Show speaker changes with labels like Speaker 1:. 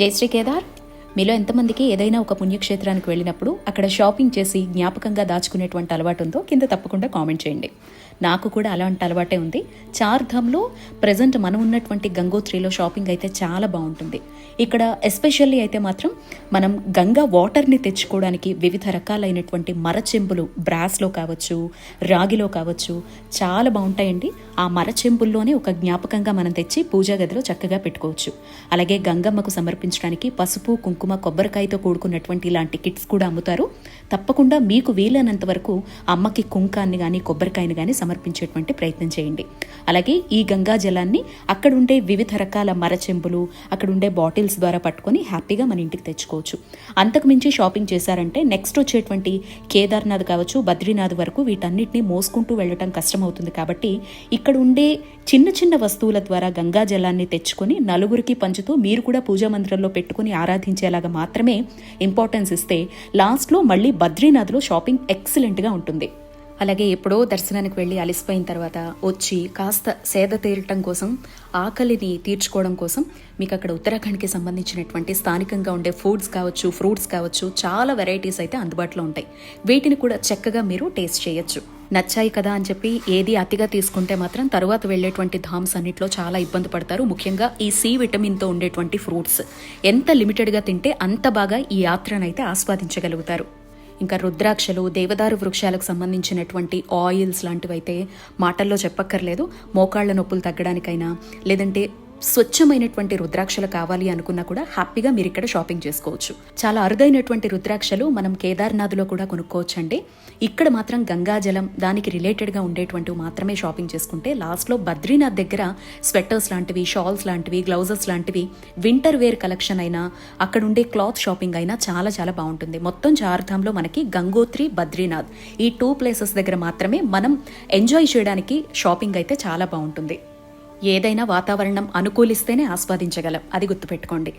Speaker 1: जय श्री केदार। మీలో ఎంతమందికి ఏదైనా ఒక పుణ్యక్షేత్రానికి వెళ్ళినప్పుడు అక్కడ షాపింగ్ చేసి జ్ఞాపకంగా దాచుకునేటువంటి అలవాటు ఉందో కింద తప్పకుండా కామెంట్ చేయండి. నాకు కూడా అలాంటి అలవాటే ఉంది. చార్ధామ్లో ప్రజెంట్ మనం ఉన్నటువంటి గంగోత్రిలో షాపింగ్ అయితే చాలా బాగుంటుంది. ఇక్కడ ఎస్పెషల్లీ అయితే మాత్రం మనం గంగా వాటర్ని తెచ్చుకోవడానికి వివిధ రకాలైనటువంటి మరచెంబులు బ్రాస్లో కావచ్చు రాగిలో కావచ్చు చాలా బాగుంటాయండి. ఆ మరచెంబుల్లోనే ఒక జ్ఞాపకంగా మనం తెచ్చి పూజా గదిలో చక్కగా పెట్టుకోవచ్చు. అలాగే గంగమ్మకు సమర్పించడానికి పసుపు కుంకుమ కుంకుమ కొబ్బరికాయతో కూడుకున్నటువంటి ఇలాంటి కిట్స్ కూడా అమ్ముతారు. తప్పకుండా మీకు వీలైనంత వరకు అమ్మకి కుంకాన్ని కానీ కొబ్బరికాయని కానీ సమర్పించేటువంటి ప్రయత్నం చేయండి. అలాగే ఈ గంగా జలాన్ని అక్కడ ఉండే వివిధ రకాల మరచెంబులు అక్కడ ఉండే బాటిల్స్ ద్వారా పట్టుకొని హ్యాపీగా మన ఇంటికి తెచ్చుకోవచ్చు. అంతకుమించి షాపింగ్ చేశారంటే నెక్స్ట్ వచ్చేటువంటి కేదార్నాథ్ కావచ్చు బద్రీనాథ్ వరకు వీటన్నిటిని మోసుకుంటూ వెళ్ళటం కష్టమవుతుంది కాబట్టి ఇక్కడ ఉండే చిన్న చిన్న వస్తువుల ద్వారా గంగా జలాన్ని తెచ్చుకొని నలుగురికి పంచుతూ మీరు కూడా పూజా మందిరంలో పెట్టుకుని ఆరాధించారు. ఆరాధించేలాగా మాత్రమే ఇంపార్టెన్స్ ఇస్తే లాస్ట్లో మళ్ళీ బద్రీనాథ్లో షాపింగ్ ఎక్సలెంట్గా ఉంటుంది. అలాగే ఎప్పుడో దర్శనానికి వెళ్ళి అలసిపోయిన తర్వాత వచ్చి కాస్త సేద తీరటం కోసం ఆకలిని తీర్చుకోవడం కోసం మీకు అక్కడ ఉత్తరాఖండ్కి సంబంధించినటువంటి స్థానికంగా ఉండే ఫుడ్స్ కావచ్చు ఫ్రూట్స్ కావచ్చు చాలా వెరైటీస్ అయితే అందుబాటులో ఉంటాయి. వీటిని కూడా చక్కగా మీరు టేస్ట్ చేయొచ్చు. నచ్చాయి కదా అని చెప్పి ఏది అతిగా తీసుకుంటే మాత్రం తర్వాత వెళ్ళేటువంటి ధామ్స్ అన్నిట్లో చాలా ఇబ్బంది పడతారు. ముఖ్యంగా ఈ సి విటమిన్తో ఉండేటువంటి ఫ్రూట్స్ ఎంత లిమిటెడ్గా తింటే అంత బాగా ఈ యాత్రనైతే ఆస్వాదించగలుగుతారు. ఇంకా రుద్రాక్షలు దేవదారు వృక్షాలకు సంబంధించినటువంటి ఆయిల్స్ లాంటివి అయితే మాటల్లో చెప్పక్కర్లేదు. మోకాళ్ళ నొప్పులు తగ్గడానికైనా లేదంటే స్వచ్ఛమైనటువంటి రుద్రాక్షలు కావాలి అనుకున్నా కూడా హ్యాపీగా మీరు ఇక్కడ షాపింగ్ చేసుకోవచ్చు. చాలా అరుదైనటువంటి రుద్రాక్షలు మనం కేదార్నాథ్లో కూడా కొనుక్కోవచ్చు అండి ఇక్కడ మాత్రం గంగాజలం దానికి రిలేటెడ్గా ఉండేటువంటివి మాత్రమే షాపింగ్ చేసుకుంటే లాస్ట్లో బద్రీనాథ్ దగ్గర స్వెటర్స్ లాంటివి షాల్స్ లాంటివి గ్లౌజెస్ లాంటివి వింటర్ వేర్ కలెక్షన్ అయినా అక్కడ ఉండే క్లాత్ షాపింగ్ అయినా చాలా చాలా బాగుంటుంది. మొత్తం చార్ధామ్లో మనకి గంగోత్రి బద్రీనాథ్ ఈ టూ ప్లేసెస్ దగ్గర మాత్రమే మనం ఎంజాయ్ చేయడానికి షాపింగ్ అయితే చాలా బాగుంటుంది. ఏదైనా వాతావరణం అనుకూలిస్తేనే ఆస్వాదించగలం. అది గుర్తుపెట్టుకోండి.